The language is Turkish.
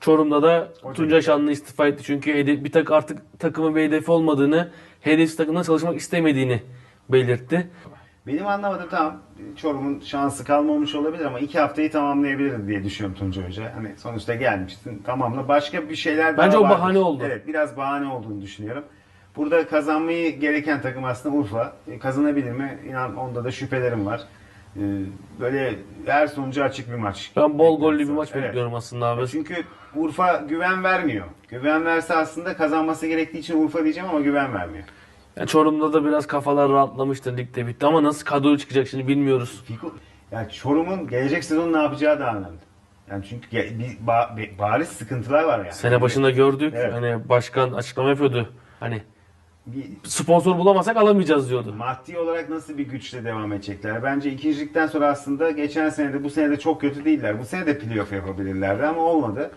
Çorum'da da O Tuncay değil. Şanlı istifa etti. Çünkü hedef, bir tak artık takımın bir hedefi olmadığını, hedefsiz takımda çalışmak istemediğini belirtti. Benim anlamadığım tamam Çorum'un şansı kalmamış olabilir ama iki haftayı tamamlayabilir diye düşünüyorum Tuncay Hoca. Hani sonuçta gelmişsin tamamla. Başka bir şeyler daha Bence o vardır. bahane oldu. Evet biraz bahane olduğunu düşünüyorum. Burada kazanmayı gereken takım aslında Urfa. E, Kazanabilir mi? İnan onda da şüphelerim var. E, Böyle her sonucu açık bir maç. Ben bol gollü bir maç Evet. bekliyorum aslında abi. Çünkü Urfa güven vermiyor. Güven verse aslında kazanması gerektiği için Urfa diyeceğim ama güven vermiyor. Yani Çorum'da da biraz kafalar rahatlamıştı ligde bitti ama nasıl kadro çıkacak şimdi bilmiyoruz. Fiko, yani Çorum'un gelecek sezon ne yapacağı da önemli. Yani çünkü bir ba- be- bariz sıkıntılar var yani. Sene başında gördük. Evet. Hani başkan açıklama yapıyordu. Hani bir sponsor bulamasak alamayacağız diyordu. maddi olarak nasıl bir güçle devam edecekler? Bence ikincilikten sonra aslında geçen sene de bu sene de çok kötü değiller. Bu sene de playoff yapabilirlerdi ama olmadı.